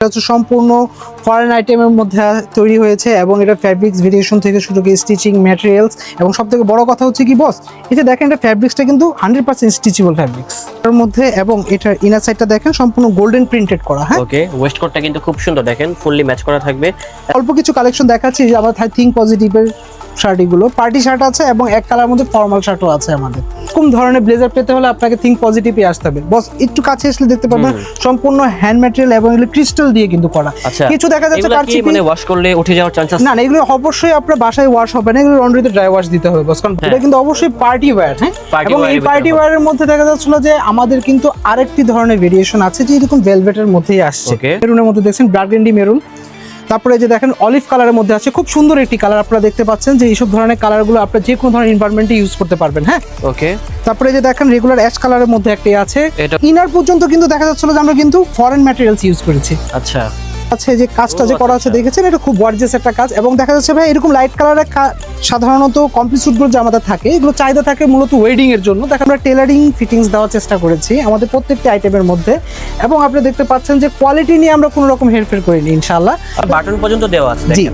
এটা হচ্ছে সম্পূর্ণ ফরেন আইটেমের মধ্যে তৈরি হয়েছে এবং এটা ফ্যাব্রিক্স ভেরিয়েশন থেকে শুরু করে স্টিচিং ম্যাটেরিয়ালস এবং সব থেকে বড় কথা হচ্ছে কি বস এটা দেখেন এটা ফ্যাব্রিক্সটা কিন্তু হান্ড্রেড পার্সেন্ট স্টিচেবল ফ্যাব্রিক্স এর মধ্যে এবং এটার ইনার সাইডটা দেখেন সম্পূর্ণ গোল্ডেন প্রিন্টেড করা হ্যাঁ? ওকে ওয়েস্ট কোটটা কিন্তু খুব সুন্দর। দেখেন ফুললি ম্যাচ করা থাকবে। অল্প কিছু কালেকশন দেখাচ্ছি যে আমাদের থিঙ্ক পজিটিভের শার্ট এগুলো পার্টি শার্ট আছে এবং এক কালার মধ্যে ফর্মাল শার্টও আছে আমাদের। কোন ধরনের ব্লেজার পেতে হলে আপনাকে থিঙ্ক পজিটিভই আসতে হবে। বস একটু কাছে আসলে দেখতে পাবেন সম্পূর্ণ হ্যান্ড ম্যাটেরিয়াল এবং এগুলো ক্রিস্টাল দিয়ে কিন্তু করা। আচ্ছা কিছু দেখা যাচ্ছে কারচুপি মানে ওয়াশ করলে উঠে যাওয়ার চান্স আছে না না এগুলো অবশ্যই আপনার বাসায় ওয়াশ হবে না এগুলো লন্ড্রিতে ড্রাই ওয়াশ দিতে হবে বস কারণ এটা কিন্তু অবশ্যই পার্টি ওয়্যার হ্যাঁ? এবং এই পার্টি ওয়্যারের মধ্যে দেখা যাচ্ছিল যে আমাদের কিন্তু আরেকটি ধরনের ভেরিয়েশন আছে যে এরকম ভেলভেটের মধ্যেই আসছে. মেরুনের মধ্যে দেখছেন ব্রাডগেন্ডি মেরুন তারপরে যে দেখেন অলিভ কালারের মধ্যে আছে খুব সুন্দর একটি কালার আপনারা দেখতে পাচ্ছেন যে এইসব ধরনের কালারগুলো আপনারা যে কোনো ধরনের এনভায়রনমেন্টে ইউজ করতে পারবেন হ্যাঁ? ওকে তারপরে যে দেখেন রেগুলার অ্যাশ কালারের মধ্যে একটি আছে। ইনার পর্যন্ত কিন্তু দেখা যাচ্ছিল যে আমরা কিন্তু ফরেন ম্যাটেরিয়ালস ইউজ করেছি। আচ্ছা। আছে যে কাজটা যে করা আচ্ছা, আছে দেখেছেন? এটা খুব গর্জিয়াস একটা কাজ এবং দেখা যাচ্ছে ভাই এরকম লাইট কালারের সাধারণত কমপ্লিট স্যুটগুলো যে আমাদের থাকে এগুলো চাহিদা থাকে মূলত ওয়েডিং এর জন্য। দেখেন আমরা টেলারিং ফিটিংস দেওয়ার চেষ্টা করেছি আমাদের প্রত্যেকটি আইটেমের মধ্যে এবং আপনি দেখতে পাচ্ছেন যে কোয়ালিটি নিয়ে আমরা কোনো রকম হেরফের করিনি ইনশাআল্লাহ। বাটন পর্যন্ত দেওয়া আছে জি।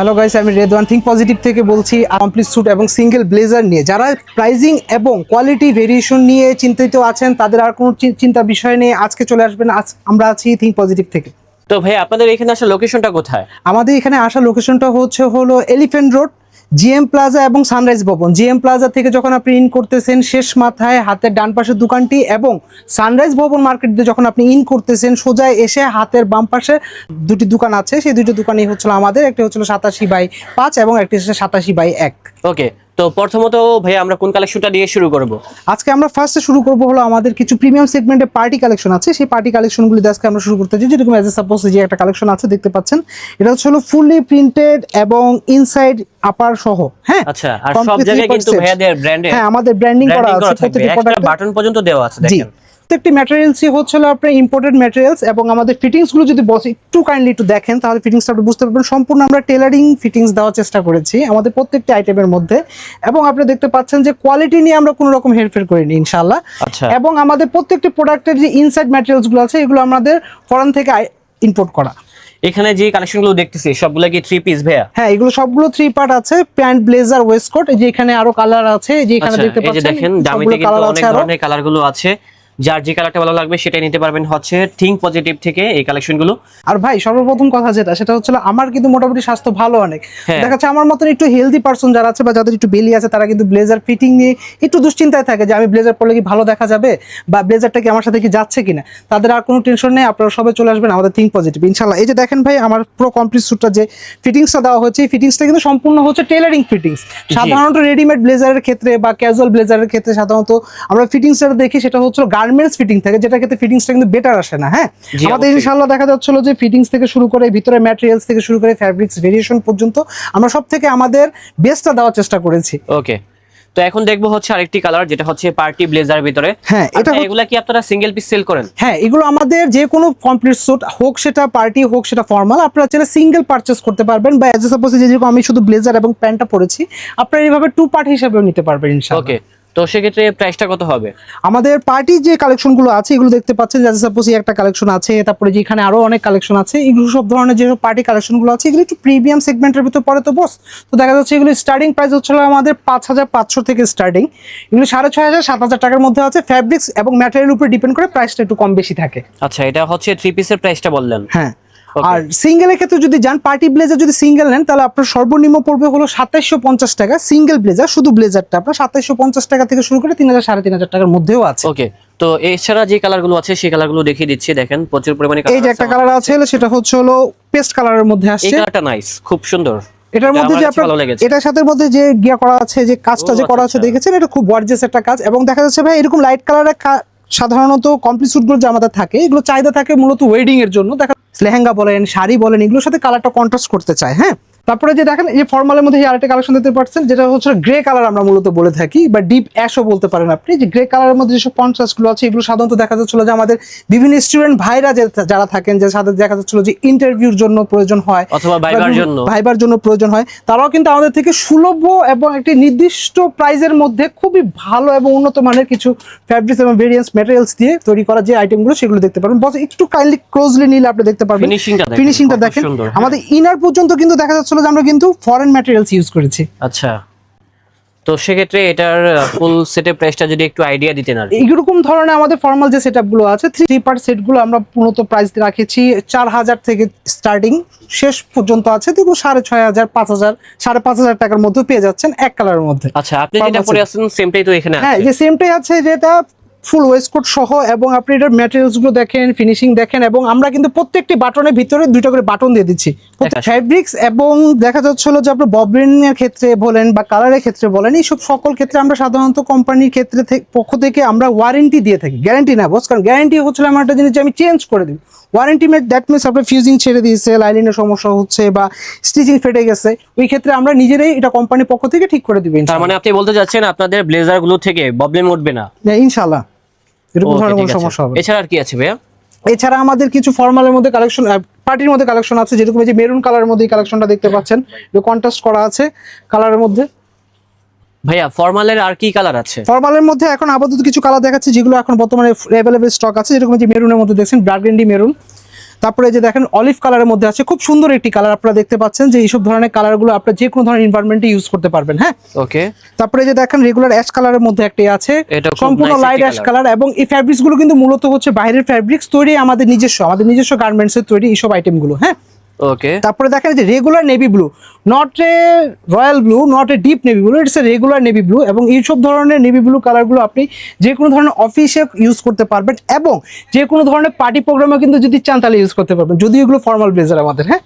হ্যালো গাইস আমি রেদওয়ান থিঙ্ক পজিটিভ থেকে বলছি কমপ্লিট স্যুট এবং সিঙ্গেল ব্লেজার নিয়ে। যারা প্রাইজিং এবং কোয়ালিটি ভেরিয়েশন নিয়ে চিন্তিত আছেন তাদের আর কোনো চিন্তা বিষয় নেই। আজকে চলে আসবেন আজ আমরা আছি থিঙ্ক পজিটিভ থেকে। তো ভাই আপনাদের এখানে আসা লোকেশনটা কোথায়? আমাদের এখানে আসা লোকেশনটা হচ্ছে হলো এলিফেন্ট রোড জিএম প্লাজা এবং সানরাইজ ভবন। জিএম প্লাজা থেকে যখন আপনি ইন করতেছেন, শেষ মাথায় হাতের ডান পাশের দোকানটি এবং সানরাইজ ভবন মার্কেট দিয়ে যখন আপনি ইন করতেছেন, সোজায় এসে হাতের বাম পাশে দুটি দোকান আছে। সেই দুটি দোকানই হচ্ছিল আমাদের, একটি হচ্ছিল সাতাশি বাই পাঁচ এবং একটি হচ্ছে সাতাশি বাই এক। ওকে তো প্রথমত ভাই আমরা কোন কালেকশনটা দিয়ে শুরু করব? আজকে আমরা ফার্স্টে শুরু করব হলো আমাদের কিছু প্রিমিয়াম সেগমেন্টে পার্টি কালেকশন আছে। সেই পার্টি কালেকশনগুলি আজকে আমরা শুরু করতে চাই যেরকম অ্যাজ এ সাপোজ যে একটা কালেকশন আছে দেখতে পাচ্ছেন। এটা হচ্ছে হলো ফুললি প্রিন্টেড এবং ইনসাইড আপার সহ হ্যাঁ? আচ্ছা আর সব জায়গায় কিন্তু ভাইয়াদের ব্র্যান্ডে হ্যাঁ আমাদের ব্র্যান্ডিং করা আছে প্রত্যেকটি প্রোডাক্টে বাটন পর্যন্ত দেওয়া আছে দেখেন। প্রত্যেকটি ম্যাটেরিয়ালসই হচ্ছে হলো আপনার ইম্পোর্টেড ম্যাটেরিয়ালস এবং আমাদের ফিটিংসগুলো যদি বস একটু কাইন্ডলি একটু দেখেন তাহলে ফিটিংসটা আপনি বুঝতে পারবেন। সম্পূর্ণ আমরা টেলারিং ফিটিংস দেওয়ার চেষ্টা করেছি আমাদের প্রত্যেকটি আইটেমের মধ্যে এবং আপনি দেখতে পাচ্ছেন যে কোয়ালিটি নিয়ে আমরা কোনো রকম হেরফের করিনি ইনশাআল্লাহ। আচ্ছা। এবং আমাদের প্রত্যেকটি প্রোডাক্টের যে ইনসাইড ম্যাটেরিয়ালসগুলো আছে এগুলো আমাদের ফরেন থেকে ইম্পোর্ট করা। এখানে যে কালেকশনগুলো দেখতেছি সবগুলো কি থ্রি পিস ভাইয়া? হ্যাঁ এগুলো সবগুলো থ্রি পার্ট আছে প্যান্ট ব্লেজার ওয়েস্টকোট এই যে এখানে আরও কালার আছে এই যে এখানে আচ্ছা দেখতে এই যে পাচ্ছেন দেখেন দামিতে কিন্তু অনেক ধরনের কালারগুলো আছে। যার যে কালারটা ভালো লাগবে সেটাই নিতে পারবেন হচ্ছে থিঙ্ক পজিটিভ থেকে এই কালেকশনগুলো আর ভাই সর্বপ্রথম কথা যেটা সেটা হচ্ছে আমার কিন্তু মোটামুটি স্বাস্থ্য ভালো অনেক। হ্যাঁ। দেখা যাচ্ছে আমার মতন একটু হেলদি পার্সন যারা আছে বা যাদের একটু বেলি আছে তারা কিন্তু ব্লেজার ফিটিং নিয়ে একটু দুশ্চিন্তায় থাকে যে আমি ব্লেজার পরলে কি ভালো দেখা যাবে বা ব্লেজারটা কি আমার সাথে কি যাচ্ছে কিনা। তাদের আর কোনো টেনশন নেই আপনারা সবাই চলে আসবেন আমাদের থিঙ্ক পজিটিভ ইনশাল্লাহ এই যে দেখেন ভাই আমার পুরো কমপ্লিট স্যুটটা যে ফিটিংসটা দেওয়া হচ্ছে এই ফিটিংসটা কিন্তু সম্পূর্ণ হচ্ছে টেলারিং ফিটিংস সাধারণত রেডিমেড ব্লেজারের ক্ষেত্রে বা ক্যাজুয়াল ব্লেজারের ক্ষেত্রে সাধারণত আমরা ফিটিংসটা দেখি সেটা হচ্ছে গার্মেন্টস ফিটিং থাকে যেটা ক্ষেত্রে ফিটিংসটা কিন্তু বেটার আসে না হ্যাঁ? আমাদের। ইনশাল্লাহ দেখা যাচ্ছিল যে ফিটিংস থেকে শুরু করে ভিতরে ম্যাটেরিয়ালস থেকে শুরু করে ফ্যাব্রিক্স ভেরিয়েশন পর্যন্ত আমরা সব থেকে আমাদের বেস্টটা দেওয়ার চেষ্টা করেছি। ওকে তো এখন দেখব হচ্ছে আরেকটি কালার যেটা হচ্ছে পার্টি ব্লেজার ভিতরে। হ্যাঁ, এটা এটা এগুলা কি আপনারা সিঙ্গেল পিস সেল করেন? হ্যাঁ এগুলো আমাদের যে কোনো কমপ্লিট স্যুট হোক সেটা পার্টি হোক সেটা ফর্মাল আপনারা চাইলে সিঙ্গেল পারচেস করতে পারবেন বা এজ সাপোজ যে যেরকম আমি শুধু ব্লেজার এবং প্যান্টটা পরেছি আপনারা এইভাবে টু পার্ট হিসেবেও নিতে পারবেন ইনশাআল্লাহ। ওকে তো সেক্ষেত্রে প্রাইসটা কত হবে? আমাদের পার্টি যে কালেকশনগুলো আছে এগুলো দেখতে পাচ্ছেন যে সাপোজ একটা কালেকশন আছে তারপরে যে এখানে আরও অনেক কালেকশন আছে এগুলো সব ধরনের যে পার্টি কালেকশনগুলো আছে এগুলো একটু প্রিমিয়াম সেগমেন্টের ভিতরে পড়ে তো বস তো দেখা যাচ্ছে এগুলো স্টার্টিং প্রাইস হচ্ছে আমাদের পাঁচ হাজার পাঁচশো থেকে স্টার্টিং এগুলো সাড়ে ছয় হাজার সাত হাজার টাকার মধ্যে আছে ফ্যাব্রিক্স এবং ম্যাটেরিয়াল উপরে ডিপেন্ড করে প্রাইসটা একটু কম বেশি থাকে। আচ্ছা এটা হচ্ছে থ্রি পিসের প্রাইসটা বললেন। হ্যাঁ. আর সিঙ্গেলের ক্ষেত্রে যদি যান পার্টি ব্লেজার যদি সিঙ্গেল নেন তাহলে আপনার সর্বনিম্ন পড়বে হলো সাতাইশশো পঞ্চাশ টাকা। সিঙ্গেল ব্লেজার শুধু ব্লেজারটা আপনার সাতাইশশো পঞ্চাশ টাকা থেকে শুরু করে তিন হাজার সাড়ে তিন হাজার টাকার মধ্যেও আছে। ওকে তো এছাড়া যে কালারগুলো আছে সেই কালারগুলো দেখিয়ে দিচ্ছি দেখেন প্রচুর পরিমাণে এই যে একটা কালার আছে সেটা হচ্ছে হলো পেস্ট কালারের মধ্যে এই আসছে। কালারটা নাইস খুব সুন্দর। এটার মধ্যে যে আপনার। এটার সাথে মধ্যে যে গিয়া করা আছে যে কাজটা যে করা আচ্ছা, আছে আচ্ছা। দেখেছেন? এটা খুব গর্জিয়াস একটা কাজ। এবং দেখা যাচ্ছে ভাই এরকম লাইট কালারের সাধারণত কমপ্লিট স্যুটগুলো যে আমাদের থাকে, এগুলো চাহিদা থাকে মূলত ওয়েডিং এর জন্য। দেখা লেহেঙ্গা বলেন, শাড়ি বলেন, এগুলোর সাথে কালারটা কন্ট্রাস্ট করতে চায় হ্যাঁ? তারপরে যে দেখেন এই ফর্মালের মধ্যে আরেকটা কালেকশন দেখতে পাচ্ছেন যেটা হচ্ছে গ্রে কালার আমরা মূলত বলে থাকি বা ডিপ অ্যাশও বলতে পারেন আপনি। যে গ্রে কালারের মধ্যে যেসব কন্ট্রাস্টগুলো আছে এগুলো সাধারণত দেখা যাচ্ছিল যে আমাদের বিভিন্ন স্টুডেন্ট ভাইরা যারা থাকেন যে সাথে দেখা যাচ্ছিল যে ইন্টারভিউর জন্য প্রয়োজন হয় অথবা ভাইবার জন্য। ভাইবার জন্য প্রয়োজন হয় তারাও কিন্তু আমাদের থেকে সুলভ এবং একটি নির্দিষ্ট প্রাইজের মধ্যে খুবই ভালো এবং উন্নত মানের কিছু ফ্যাব্রিক্স এবং ভেরিয়েন্স ম্যাটেরিয়ালস দিয়ে তৈরি করা যে আইটেমগুলো সেগুলো দেখতে পারবেন। বস একটু কাইন্ডলি ক্লোজলি নিলে আপনি দেখতে পারবেন। ফিনিশিংটা দেখেন হ্যাঁ। আমাদের ইনার পর্যন্ত কিন্তু দেখা যাচ্ছিল যে আমরা কিন্তু ফরেন ম্যাটেরিয়ালস ইউজ করেছি। আচ্ছা। তো সেক্ষেত্রে এটার ফুল সেটের প্রাইসটা যদি একটু আইডিয়া দিতেন আর এইরকম ধরনের আমাদের ফর্মাল যে সেটগুলো আছে থ্রি পার্ট সেটগুলো আমরা মূলত প্রাইস রাখেছি চার হাজার থেকে স্টার্টিং শেষ পর্যন্ত আছে দেখুন সাড়ে ছয় হাজার পাঁচ হাজার সাড়ে পাঁচ হাজার টাকার মধ্যে পেয়ে যাচ্ছেন এক কালারের মধ্যে। আচ্ছা আপনি যেটা পরে আছেন সেমটাই তো এখানে হ্যাঁ যে সেমটাই আছে যেটা ফুল ওয়েস্টকোট সহ এবং আপনি এটার ম্যাটেরিয়ালসগুলো দেখেন ফিনিশিং দেখেন এবং আমরা কিন্তু প্রত্যেকটি বাটনের ভিতরে দুইটা করে বাটন দিয়ে দিচ্ছি। ফ্যাব্রিক্স এবং দেখা যাচ্ছিল যে আপনার ববলিন এর ক্ষেত্রে বলেন বা কালারের ক্ষেত্রে বলেন এইসব সকল ক্ষেত্রে আমরা সাধারণত কোম্পানির ক্ষেত্রে থেকে- পক্ষ থেকে আমরা ওয়ারেন্টি দিয়ে থাকি। গ্যারান্টি না বস কারণ গ্যারান্টি হচ্ছিল আমার একটা জিনিস যে আমি চেঞ্জ করে দিই। ওয়ারেন্টি মেড দ্যাট মিনস আপনার ফিউজিং ছেড়ে দিয়েছে লাইলিনের সমস্যা হচ্ছে বা স্টিচিং ফেটে গেছে ওই ক্ষেত্রে আমরা নিজেরাই এটা কোম্পানির পক্ষ থেকে ঠিক করে দিবেন তার মানে আপনি বলতে যাচ্ছেন আপনাদের ব্লেজারগুলো থেকে প্রবলেম উঠবে না? ইনশাল্লাহ এরকম ধরনের কোনো সমস্যা হবে এছাড়া আর কি আছে ভাইয়া? এছাড়া আমাদের কিছু ফর্মালের মধ্যে কালেকশন পার্টির মধ্যে কালেকশন আছে যেরকম এই যে মেরুন কালারের মধ্যে কালেকশনটা দেখতে পাচ্ছেন। কন্ট্রাস্ট করা আছে কালারের মধ্যে। ভাইয়া ফর্মালের আর কি কালার আছে? ফর্মালের মধ্যে এখন আপাতত কিছু কালার দেখাচ্ছে যেগুলো এখন বর্তমানে অ্যাভেলেবেল স্টক আছে যেরকম এই যে মেরুনের মধ্যে দেখছেন ব্রাগেন্ডি মেরুন তারপরে যে দেখেন অলিভ কালারের মধ্যে আছে খুব সুন্দর একটি কালার আপনারা দেখতে পাচ্ছেন যে এইসব ধরনের কালারগুলো আপনারা যে কোনো ধরনের এনভায়রনমেন্টে ইউজ করতে পারবেন হ্যাঁ? ওকে তারপরে যে দেখেন রেগুলার অ্যাশ কালারের মধ্যে একটি আছে সম্পূর্ণ লাইট অ্যাশ কালার এবং এই ফ্যাব্রিক্সগুলো কিন্তু মূলত হচ্ছে বাইরের ফ্যাব্রিক্স তৈরি আমাদের নিজস্ব আমাদের নিজস্ব গার্মেন্টস এর তৈরি এইসব আইটেমগুলো হ্যাঁ? ওকে তারপরে দেখেন যে regular navy blue not a royal blue not a deep navy blue it's a regular navy blue এবং এইসব ধরনের নেভি ব্লু কালারগুলো আপনি যে কোনো ধরনের অফিসে ইউজ করতে পারবেন এবং যে কোনো ধরনের পার্টি প্রোগ্রামে কিন্তু যদি চান তাহলে ইউজ করতে পারবেন। যদি এগুলো ফর্মাল ব্লেজার আমাদের হ্যাঁ?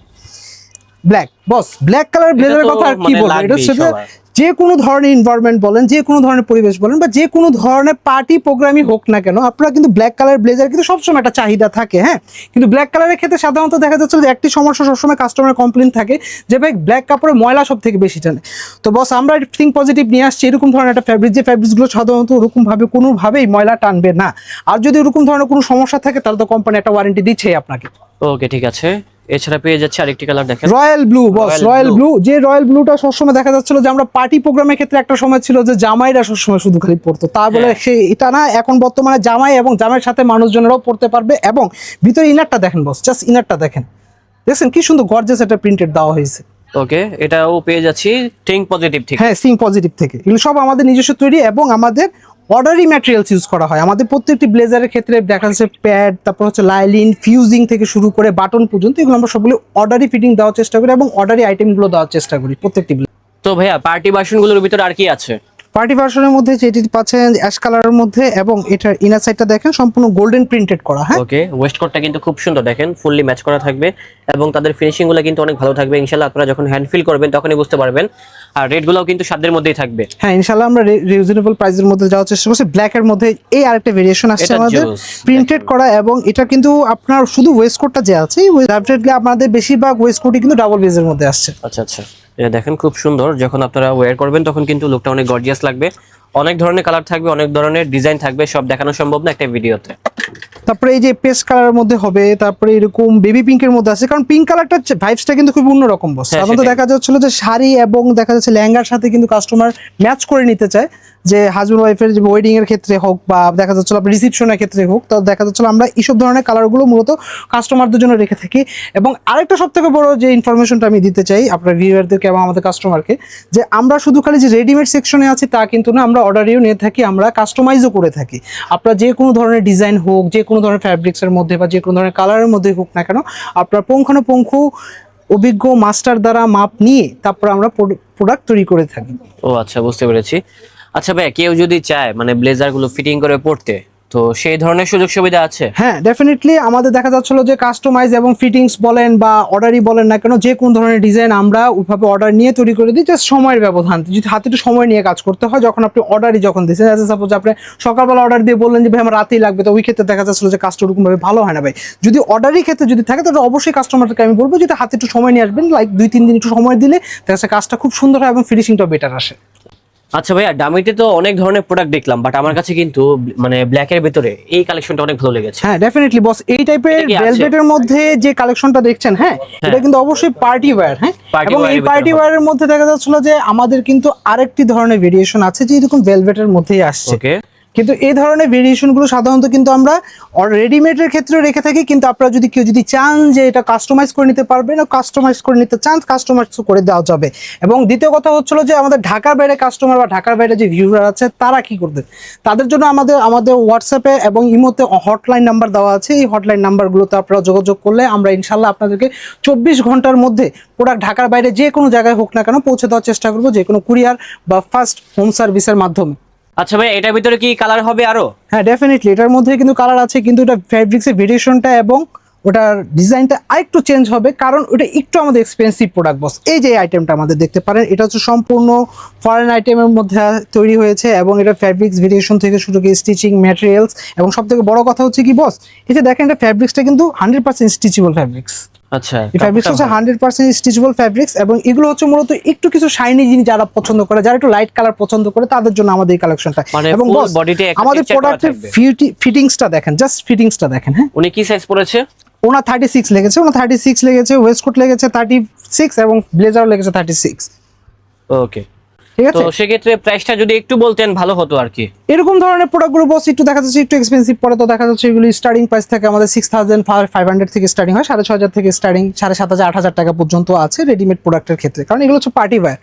ব্ল্যাক বস ব্ল্যাক কালার ব্লেজারের কথা আর কি মানে বলব? এটা সেটা হচ্ছে যে কোনো ধরনের এনভায়রনমেন্ট বলেন, যে কোনো ধরনের পরিবেশ বলেন, বা যে কোনো ধরনের পার্টি প্রোগ্রামই হোক না কেন, আপনারা কিন্তু ব্ল্যাক কালার ব্লেজার কিন্তু সবসময় একটা চাহিদা থাকে হ্যাঁ? কিন্তু ব্ল্যাক কালারের ক্ষেত্রে সাধারণত দেখা যাচ্ছে যে একটি সমস্যা সবসময় কাস্টমার কমপ্লেন থাকে যে, ভাই ব্ল্যাক কাপড়ে ময়লা সব থেকে বেশি টানে। তো বস আমরা থিঙ্ক পজিটিভ নিয়ে আসছি, এরকম ধরনের একটা ফ্যাব্রিক যে ফ্যাব্রিকগুলো সাধারণত ওরকমভাবে কোনোভাবেই ময়লা টানবে না। আর যদি ওরকম ধরনের কোনো সমস্যা থাকে, তাহলে তো কোম্পানি একটা ওয়ারেন্টি দিচ্ছেই আপনাকে। ওকে ঠিক আছে। এছাড়া পেয়ে যাচ্ছে আরেকটি কালার দেখেন। Royal blue boss royal blue যে রয়্যাল ব্লুটা সবসময় দেখা যাচ্ছিল যে আমরা পার্টি প্রোগ্রামের ক্ষেত্রে একটা সময় ছিল যে জামাইরা সবসময় শুধু খালি পরতো তা বলে হ্যাঁ। সে এটা না এখন বর্তমানে জামাই এবং জামাইয়ের সাথে মানুষজনেরাও পড়তে পারবে এবং ভিতরে ইনারটা দেখেন বস জাস্ট ইনারটা দেখেন। দেখছেন কি সুন্দর গর্জেস একটা প্রিন্টেড দেওয়া হয়েছে। ওকে এটাও পেয়ে যাচ্ছি থিঙ্ক পজিটিভ থেকে। হ্যাঁ সিং পজিটিভ থেকে। এগুলো সব আমাদের নিজস্ব তৈরি এবং আমাদের অর্ডারি ম্যাটেরিয়ালস ইউজ করা হয়। আমাদের প্রত্যেকটি ব্লেজারের ক্ষেত্রে দেখা যাচ্ছে প্যাড তারপর হচ্ছে লাইলিন ফিউজিং থেকে শুরু করে বাটন পর্যন্ত এগুলো আমরা সবগুলো অর্ডারি ফিটিং দেওয়ার চেষ্টা করি এবং অর্ডারি আইটেমগুলো দেওয়ার চেষ্টা করি প্রত্যেকটি তো ভাইয়া পার্টি বাসনগুলোর ভিতরে আর কি আছে? পার্টি ভার্সনের মধ্যে যেটি পাচ্ছেন অ্যাশ কালারের মধ্যে এবং এটার ইনার সাইডটা দেখেন সম্পূর্ণ গোল্ডেন প্রিন্টেড করা হ্যাঁ? ওকে ওয়েস্ট কোটটা কিন্তু খুব সুন্দর দেখেন ফুললি ম্যাচ করা থাকবে এবং তাদের ফিনিশিংগুলো কিন্তু অনেক ভালো থাকবে ইনশাল্লাহ আপনারা যখন হ্যান্ড ফিল করবেন তখনই বুঝতে পারবেন। আর রেট গুলোও কিন্তু সাধ্যের মধ্যেই থাকবে। হ্যাঁ ইনশাল্লাহ আমরা রিজনেবল প্রাইসের মধ্যে যাওয়ার চেষ্টা করছি। ব্ল্যাক এর মধ্যে এই আরেকটা ভেরিয়েশন আসছে আমাদের প্রিন্টেড করা এবং এটা কিন্তু আপনার শুধু ওয়েস্ট কোটটা যে আছে আমাদের বেশিরভাগ ওয়েস্ট কোটই কিন্তু ডাবল বেজের মধ্যে আসছে। আচ্ছা আচ্ছা। এটা দেখেন খুব সুন্দর। যখন আপনারা ওয়ার করবেন তখন কিন্তু লুকটা অনেক গর্জিয়াস লাগবে। অনেক ধরনের কালার থাকবে অনেক ধরনের ডিজাইন থাকবে সব দেখানো সম্ভব না একটা ভিডিওতে তারপরে এই যে পেস্ট কালারের মধ্যে হবে তারপরে এরকম বেবি পিঙ্কের মধ্যে আছে কারণ পিঙ্ক কালারটা ভাইবসটা কিন্তু খুব অন্যরকম বস হ্যাঁ, সাধারণত দেখা যাচ্ছিল যে শাড়ি এবং দেখা যাচ্ছে লেহেঙ্গার সাথে কিন্তু কাস্টমার ম্যাচ করে নিতে চায়। যে হাজব্যান্ড ওয়াইফের যে ওয়েডিং এর ক্ষেত্রে হোক বা দেখা যাচ্ছিল রিসিপশনের ক্ষেত্রে হোক, তো দেখা যাচ্ছিল আমরা এইসব ধরনের কালারগুলো মূলত কাস্টমারদের জন্য রেখে থাকি। এবং আরেকটা সব থেকে বড় যে ইনফরমেশনটা আমি দিতে চাই আপনার ভিউয়ারদেরকে এবং আমাদের কাস্টমারকে যে আমরা শুধু খালি যে রেডিমেড সেকশনে আছি তা কিন্তু না, আমরা অর্ডারেও নিয়ে থাকি, আমরা কাস্টমাইজও করে থাকি। আপনার যে কোনো ধরনের ডিজাইন হোক, যে কোনো ধরনের ফ্যাব্রিক্সের মধ্যে বা যে কোনো ধরনের কালারের মধ্যে হোক না কেন, আপনার পুঙ্খানুপুঙ্খ অভিজ্ঞ মাস্টার দ্বারা মাপ নিয়ে তারপর আমরা প্রোডাক্ট তৈরি করে থাকি। ও আচ্ছা বুঝতে পেরেছি। আচ্ছা ভাই কেউ যদি চায় মানে ব্লেজারগুলো ফিটিং করে পড়তে, তো সেই ধরনের সুযোগ সুবিধা আছে? হ্যাঁ ডেফিনেটলি আমাদের দেখা যাচ্ছিল যে কাস্টমাইজ এবং ফিটিংস বলেন বা অর্ডারই বলেন না কেন, যে কোন ধরনের ডিজাইন আমরা ওইভাবে অর্ডার নিয়ে তৈরি করে দিই জাস্ট সময়ের ব্যবধান। যদি হাতে একটু সময় নিয়ে কাজ করতে হয়, যখন আপনি অর্ডারই যখন দিচ্ছেন অ্যাজ সাপোজ আপনি সকালবেলা অর্ডার দিয়ে বললেন যে, ভাই, আমার রাতেই লাগবে। তো ওই ক্ষেত্রে দেখা যাচ্ছিল যে কাজটা ওরকমভাবে ভালো হয় না ভাই। যদি অর্ডারই ক্ষেত্রে যদি থাকে, তাহলে অবশ্যই কাস্টমারকে আমি বলব, যদি হাতে একটু সময় নিয়ে আসবেন লাইক দুই, তিন দিন একটু সময় দিলে, দেখা যাচ্ছে কাজটা খুব সুন্দর হয় এবং ফিনিশিংটা বেটার আসে। আচ্ছা ভাইয়া ডামিতে তো অনেক ধরনের প্রোডাক্ট দেখলাম বাট আমার কাছে কিন্তু মানে ব্ল্যাক এর ভিতরে এই কালেকশনটা অনেক ভালো লেগেছে। হ্যাঁ ডেফিনেটলি বস এই টাইপের ভেলভেট এর ভেলভেটের মধ্যে যে কালেকশনটা দেখছেন হ্যাঁ এটা কিন্তু অবশ্যই পার্টি ওয়্যার হ্যাঁ? এবং এই পার্টি ওয়্যার এর মধ্যে দেখা যাচ্ছিল যে আমাদের কিন্তু আরেকটি ধরনের ভেরিয়েশন আছে যে এরকম ভেলভেট এর মধ্যেই আসছে। ওকে কিন্তু এই ধরনের ভেরিয়েশনগুলো সাধারণত কিন্তু আমরা রেডিমেডের ক্ষেত্রে রেখে থাকি, কিন্তু আপনারা যদি কেউ যদি চান যে এটা কাস্টমাইজ করে নিতে পারবেন কাস্টমাইজ করে নিতে চান কাস্টমাইজ করে দেওয়া যাবে। এবং দ্বিতীয় কথা হচ্ছিল যে আমাদের ঢাকার বাইরে কাস্টমার বা ঢাকার বাইরে যে ভিউরার আছে, তারা কি করবে? তাদের জন্য আমাদের আমাদের হোয়াটসঅ্যাপে এবং ইমোতে হটলাইন নাম্বার দেওয়া আছে। এই হটলাইন নাম্বারগুলোতে আপনারা যোগাযোগ করলে আমরা ইনশাল্লাহ আপনাদেরকে চব্বিশ ঘণ্টার মধ্যে প্রোডাক্ট ঢাকার বাইরে যে কোনো জায়গায় হোক না কেন পৌঁছে দেওয়ার চেষ্টা করব, যে কোনো কুরিয়ার বা ফার্স্ট হোম সার্ভিসের মাধ্যমে। আচ্ছা ভাই, এটার ভিতরে কি কালার হবে আরও? হ্যাঁ ডেফিনেটলি এটার মধ্যে কিন্তু কালার আছে, কিন্তু এটা ফ্যাব্রিক্সের ভেরিয়েশনটা এবং ওটার ডিজাইনটা আরেকটু চেঞ্জ হবে, কারণ ওটা একটু আমাদের এক্সপেন্সিভ প্রোডাক্ট বস এই যে আইটেমটা আমাদের দেখতে পারেন, এটা হচ্ছে সম্পূর্ণ ফরেন আইটেমের মধ্যে তৈরি হয়েছে এবং এটা ফ্যাব্রিক্স ভেরিয়েশন থেকে শুরু করে স্টিচিং ম্যাটেরিয়ালস এবং সব থেকে বড় কথা হচ্ছে কি বস এই যে দেখেন, এটা ফ্যাব্রিক্সটা কিন্তু হান্ড্রেড পার্সেন্ট স্টিচেবল ফ্যাব্রিক্স আচ্ছা এই ফ্যাব্রিক্স হচ্ছে হান্ড্রেড পার্সেন্ট স্টিচেবল ফ্যাব্রিক্স এবং এগুলো হচ্ছে মূলত একটু কিছু শাইনি জিনিস যারা পছন্দ করে যারা একটু লাইট কালার পছন্দ করে তাদের জন্য আমাদের এই কালেকশনটা মানে এবং আমাদের প্রোডাক্টের ফিটিংসটা দেখেন জাস্ট ফিটিংসটা দেখেন হ্যাঁ। উনি কি সাইজ পড়েছে ওনার থার্টি সিক্স লেগেছে ওনার থার্টি সিক্স লেগেছে ওয়েস্টকোট লেগেছে থার্টি সিক্স এবং ব্লেজারও লেগেছে থার্টি সিক্স ওকে ঠিক তো আছে? সেক্ষেত্রে প্রাইসটা যদি একটু বলতেন ভালো হতো আর কি। এরকম ধরনের প্রোডাক্টগুলো বস একটু দেখা যাচ্ছে একটু এক্সপেন্সিভ পড়ে তো দেখা যাচ্ছে এগুলি স্টার্টিং প্রাইস থেকে আমাদের সিক্স থাউজেন্ড ফাইভ হান্ড্রেড থেকে স্টার্টিং হয় সাড়ে ছ হাজার থেকে স্টার্টিং সাড়ে সাত হাজার আট হাজার টাকা পর্যন্ত আছে রেডিমেড প্রোডাক্টের ক্ষেত্রে। কারণ এগুলো হচ্ছে পার্টি ওয়্যার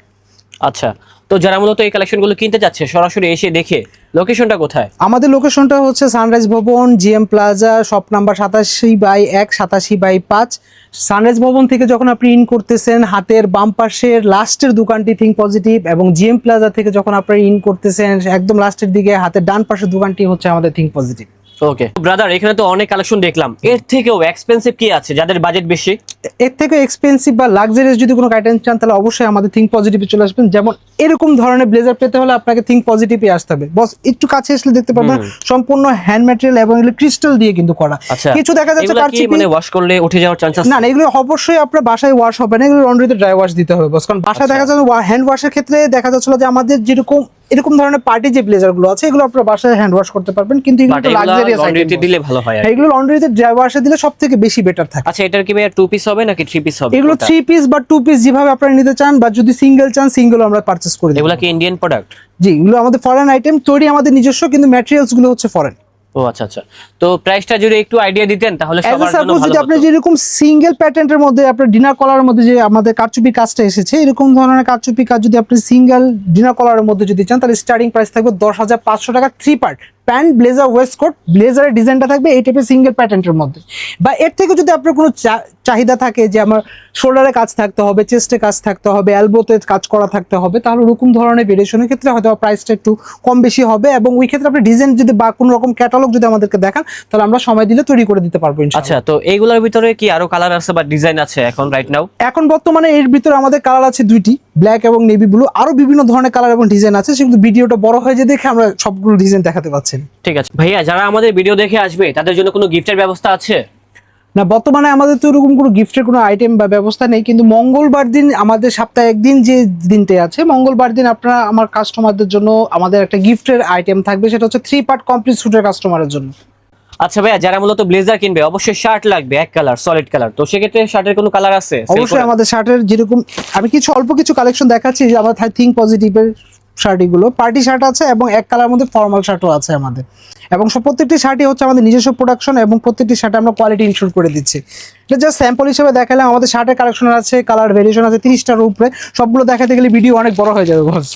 আচ্ছা তো যারা মূলত এই কালেকশনগুলো কিনতে যাচ্ছে, সরাসরি এসে দেখে লোকেশনটা কোথায়? আমাদের লোকেশনটা হচ্ছে Sunrise Bhaban GM Plaza shop number সাতাশি বাই এক, সাতাশি বাই পাঁচ। সানরাইজ ভবন থেকে যখন আপনি ইন করতেছেন, হাতের বাম পাশের লাস্টের দোকানটি থিঙ্ক পজিটিভ এবং জিএম প্লাজা থেকে যখন আপনি ইন করতেছেন, একদম লাস্টের দিকে, হাতের ডান পাশের দোকানটি হচ্ছে আমাদের থিঙ্ক পজিটিভ ওকে ব্রাদার এখানে তো অনেক কালেকশন দেখলাম। এর থেকেও এক্সপেন্সিভ কি আছে? যাদের বাজেট বেশি? এর থেকে এক্সপেন্সিভ বা লাক্সারিয়াস যদি কোনো আইটেম চান তাহলে অবশ্যই আমাদের থিঙ্ক পজিটিভে চলে আসবেন। যেমন এরকম ধরনের ব্লেজার পেতে হলে আপনাকে থিঙ্ক পজিটিভে আসতে হবে। বস একটু কাছে আসলে দেখতে পাবেন সম্পূর্ণ হ্যান্ড ম্যাটেরিয়াল এবং এগুলো ক্রিস্টাল দিয়ে কিন্তু করা। আচ্ছা। কিছু দেখা যাচ্ছে এগুলা কি মানে ওয়াশ করলে উঠে যাওয়ার চান্স আছে না না এগুলো অবশ্যই আপনার বাসায় ওয়াশ হবে না এগুলো লন্ড্রিতে ড্রাই ওয়াশ দিতে হবে বস কারণ বাসায় আচ্ছা। দেখা যাচ্ছে হ্যান্ড ওয়াশের ক্ষেত্রে দেখা যাচ্ছিল যে আমাদের যেরকম এরকম ধরনের পার্টি যে ব্লেজারগুলো আছে এগুলো আপনার বাসায় হ্যান্ড ওয়াশ করতে পারবেন কিন্তু এগুলো লাক্সারিয়াস লন্ড্রিতে দিলে ভালো হয় এগুলো লন্ড্রিতে ড্রাই ওয়াশে দিলে সব থেকে বেশি বেটার থাকে। আচ্ছা এটার কি ভাই টু পিস হবে নাকি থ্রি পিস হবে এগুলো থ্রি পিস বা টু পিস যেভাবে আপনারা নিতে চান বা যদি সিঙ্গেল চান সিঙ্গেল আমরা পারচেস করে দিই এগুলো কি ইন্ডিয়ান প্রোডাক্ট জি এগুলো আমাদের ফরেন আইটেম তৈরি আমাদের নিজস্ব কিন্তু ম্যাটেরিয়ালসগুলো হচ্ছে ফরেন ও আচ্ছা আচ্ছা। তো প্রাইসটা যদি একটু আইডিয়া দিতেন তাহলে সবার জন্য ভালো যদি আপনি যেরকম সিঙ্গেল প্যাটার্নের মধ্যে আপনার ডিনার কলারের মধ্যে যে আমাদের কারচুপি কাজটা এসেছে এরকম ধরনের কারচুপি কাজ যদি আপনি সিঙ্গেল ডিনার কলারের মধ্যে যদি চান তাহলে স্টার্টিং প্রাইস থাকবে দশ হাজার পাঁচশো টাকা three part pant blazer waist coat ব্লেজারের ডিজাইনটা থাকবে এই টাইপের সিঙ্গেল প্যাটার্নের মধ্যে। বা এর থেকে যদি আপনার কোনো চাহিদা থাকে যে আমার শোল্ডারে কাজ থাকতে হবে চেস্টে কাজ থাকতে হবে অ্যালবোতে কাজ করা থাকতে হবে তাহলে ওরকম ধরনের ভেরিয়েশনের ক্ষেত্রে হয়তো প্রাইসটা একটু কম বেশি হবে এবং ওই ক্ষেত্রে আপনি ডিজাইন যদি বা কোনো রকম ক্যাটালগ যদি আমাদেরকে দেখান তাহলে আমরা সময় দিলে তৈরি করে দিতে পারব আচ্ছা তো এইগুলোর ভিতরে কি আরও কালার আছে বা ডিজাইন আছে এখন রাইট নাও এখন বর্তমানে এর ভিতরে আমাদের কালার আছে দুইটি। ব্ল্যাক এবং নেভি ব্লু আরও বিভিন্ন ধরনের কালার এবং ডিজাইন আছে সেগুলো ভিডিওটা বড় হয়ে যে দেখে আমরা সবগুলো ডিজাইন দেখাতে পাচ্ছি। ঠিক আছে। ভাইয়া যারা আমাদের ভিডিও দেখে আসবে তাদের জন্য কোনো গিফটের ব্যবস্থা আছে? না বর্তমানে আমাদের তো এরকম কোনো গিফটের কোনো আইটেম বা ব্যবস্থা নেই কিন্তু মঙ্গলবার দিন আমাদের সপ্তাহে একদিন যে দিনটা আছে মঙ্গলবার দিন আপনারা আমার কাস্টমারদের জন্য আমাদের একটা গিফটের আইটেম থাকবে সেটা হচ্ছে থ্রি পার্ট কমপ্লিট স্যুটের কাস্টমারের জন্য। আচ্ছা ভাইয়া যারা মূলত ব্লেজার কিনবে অবশ্যই শার্ট লাগবে এক কালার সলিড কালার তো সেক্ষেত্রে শার্টের কোনো কালার আছে? অবশ্যই? আমাদের শার্টের যেরকম আমি কিছু অল্প কিছু কালেকশন দেখাচ্ছি যে আমার থিঙ্ক পজিটিভের শার্টগুলো পার্টি শার্ট আছে এবং এক কালার মধ্যে ফর্মাল শার্টও আছে আমাদের। এবং সব প্রত্যেকটি শার্টই হচ্ছে আমাদের নিজস্ব প্রোডাকশন এবং প্রত্যেকটি শার্টে আমরা কোয়ালিটি ইনশোর করে দিচ্ছি। এটা জাস্ট স্যাম্পল হিসেবে দেখালাম আমাদের শার্টের কালেকশন আছে কালার ভেরিয়েশন আছে তিরিশটার উপরে। সবগুলো দেখাতে গেলে ভিডিও অনেক বড় হয়ে যাবে বস